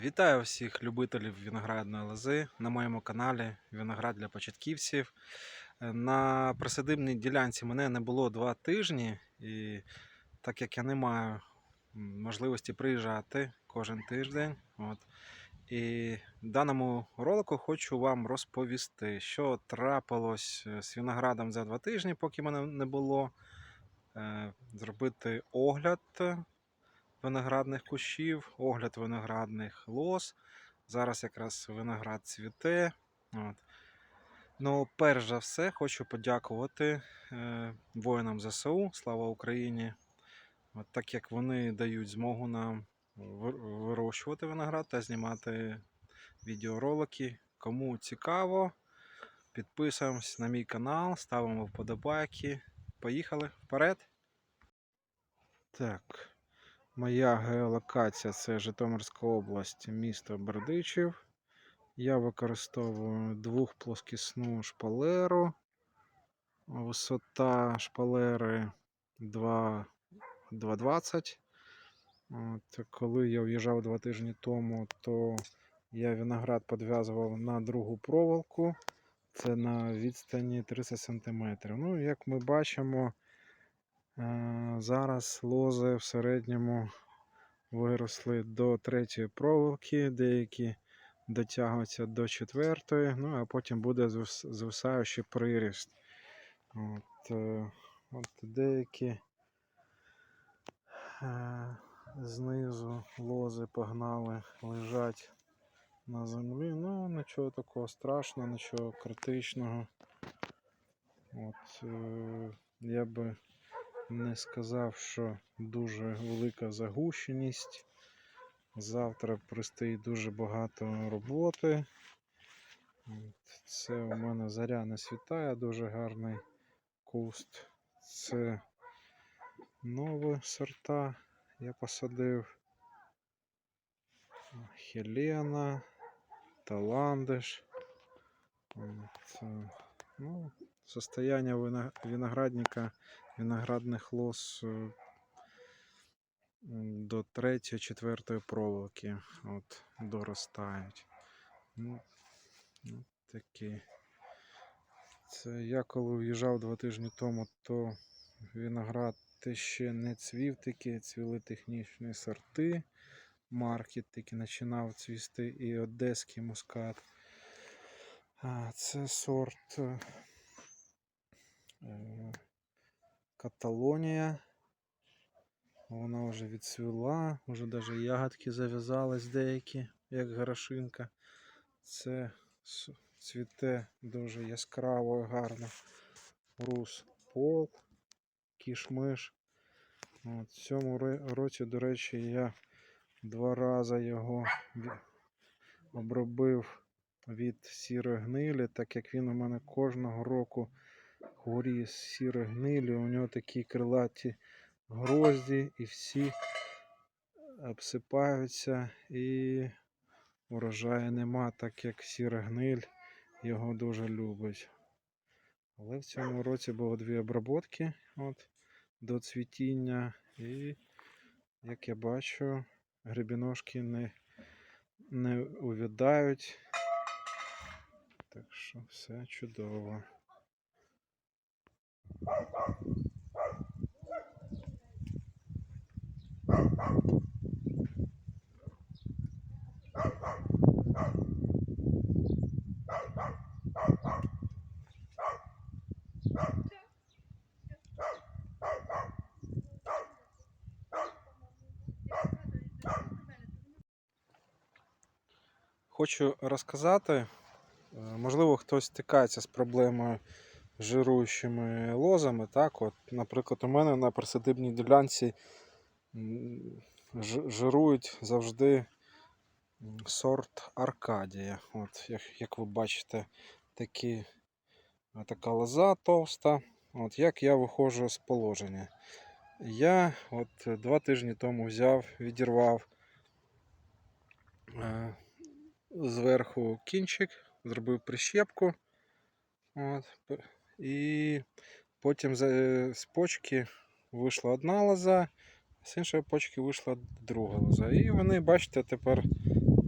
Вітаю всіх любителів виноградної лози на моєму каналі Виноград для початківців. Е, На присадибній ділянці мене не було два тижні, і так як я не маю можливості приїжджати кожен тиждень. От, і в даному ролику хочу вам розповісти, що трапилось е, з виноградом за два тижні, поки мене не було. Е, Зробити огляд виноградних кущів, огляд виноградних лоз. Зараз якраз виноград цвіте. От. Ну, перш за все, хочу подякувати е, воїнам ЗСУ, слава Україні. От, так як вони дають змогу нам вирощувати виноград та знімати відеоролики. Кому цікаво, підписуємось на мій канал, ставимо вподобайки. Поїхали вперед. Так. Моя геолокація це Житомирська область, місто Бердичів. Я використовую двохплоскісну шпалеру. Висота шпалери 2 2,20. От, коли я в'їжджав два тижні тому, то я виноград підв'язував на другу проволоку. Це на відстані 30 см. Ну, як ми бачимо, Зараз лози в середньому виросли до третьої проволоки, деякі дотягуються до четвертої, ну а потім буде звисаючий приріст. От, е, от деякі е, знизу лози погнали, лежать на землі. Ну, нічого такого страшного, нічого критичного. От, е, я би не сказав, що дуже велика загущеність. Завтра предстоїть дуже багато роботи. Це у мене заря не світає, дуже гарний куст. Це нові сорта я посадив. Хелена, Таландиш. От, е, ну, состояние виноградника виноградних лоз е, до третьої, четвертої проволоки от, доростають. Ну, ну, такі. Це я коли в'їжджав два тижні тому, то виноград ще не цвів такі, цвіли технічні сорти. Маркет тільки починав цвісти і одеський мускат. А, це сорт е, е, Каталонія. Вона вже відцвіла, вже навіть ягодки зав'язались деякі, як горошинка. Це цвіте дуже яскраво і гарно. Рус пол, кішмиш. В цьому році, до речі, я два рази його обробив від сірої гнилі, так як він у мене кожного року хворіє з сірої гнилі. У нього такі крилаті грозді і всі обсипаються і урожаю нема, так як сіра гниль його дуже любить. Але в цьому році було дві оброботки от, до цвітіння, і, як я бачу, грибіножки не, не увядають. Так що все чудово. Хочу розказати, е, можливо, хтось стикається з проблемою жируючими лозами. Так, от, наприклад, у мене на присадибній ділянці жирують завжди сорт Аркадія. От, як, як ви бачите, такі, така лоза товста. От, як я виходжу з положення. Я от е, два тижні тому взяв, відірвав е, зверху кінчик, зробив прищепку. От, і потім з почки вийшла одна лоза, з іншої почки вийшла друга лоза. І вони, бачите, тепер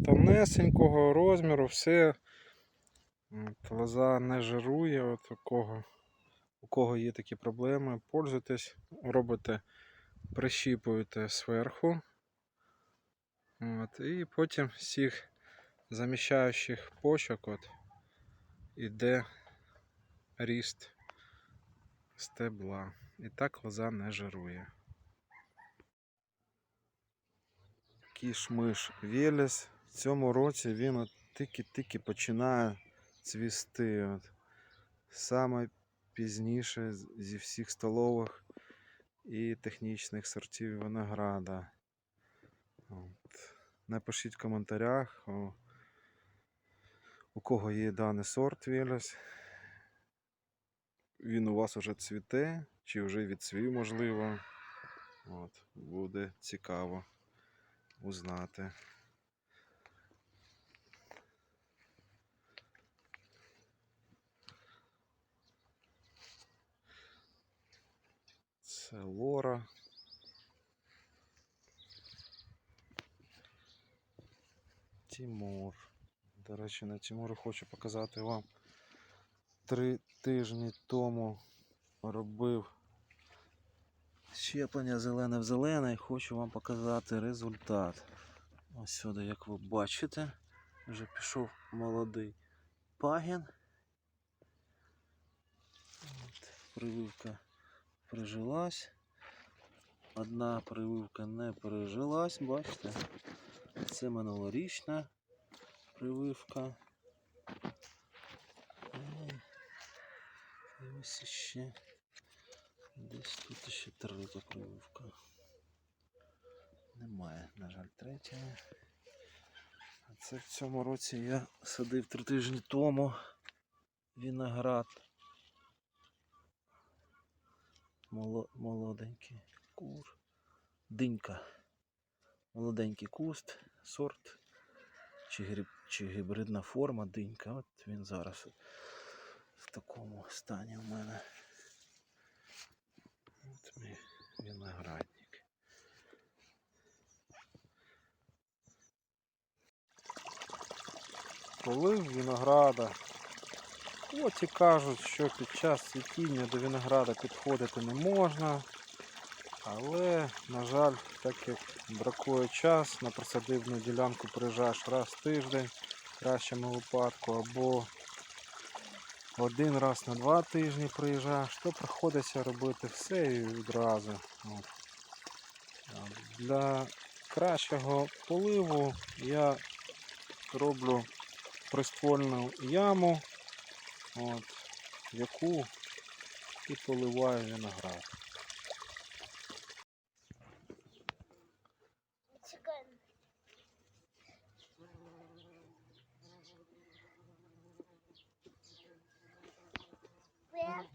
тонесенького розміру, все. Лоза не жирує, от у кого, у кого є такі проблеми, пользуйтесь, робите, прищіпуєте зверху. От, і потім цих заміщаючих почок от, іде ріст стебла. І так лоза не жирує. Кішмиш Велес. В цьому році він от тільки-тільки починає цвісти. От. Саме пізніше зі всіх столових і технічних сортів винограда. От. Напишіть в коментарях, у, кого є даний сорт Велес. Він у вас уже цвіте, чи вже відцвів, можливо. От, буде цікаво узнати. Це Лора. Тимур. До речі, на Тимуру хочу показати вам. Три тижні тому робив щеплення зелене в зелене і хочу вам показати результат. Ось сюди, як ви бачите, вже пішов молодий пагін. От, прививка прижилась. Одна прививка не пережилась, бачите? Це минулорічна прививка. І і ось ще десь тут ще третя прививка. Немає, на жаль, третьої. А це в цьому році я садив три тижні тому виноград. Молоденький кур. Динька. Молоденький куст, сорт чи, гібридна форма динька. От він зараз в такому стані у мене. От мій виноградник. Полив винограда. Оті кажуть, що під час цвітіння до винограда підходити не можна. Але, на жаль, так як бракує час, на присадибну ділянку приїжджаєш раз в тиждень, в кращому випадку, або один раз на два тижні приїжджаєш, то приходиться робити все і відразу. От. Для кращого поливу я роблю приствольну яму, от, яку і поливаю виноград. with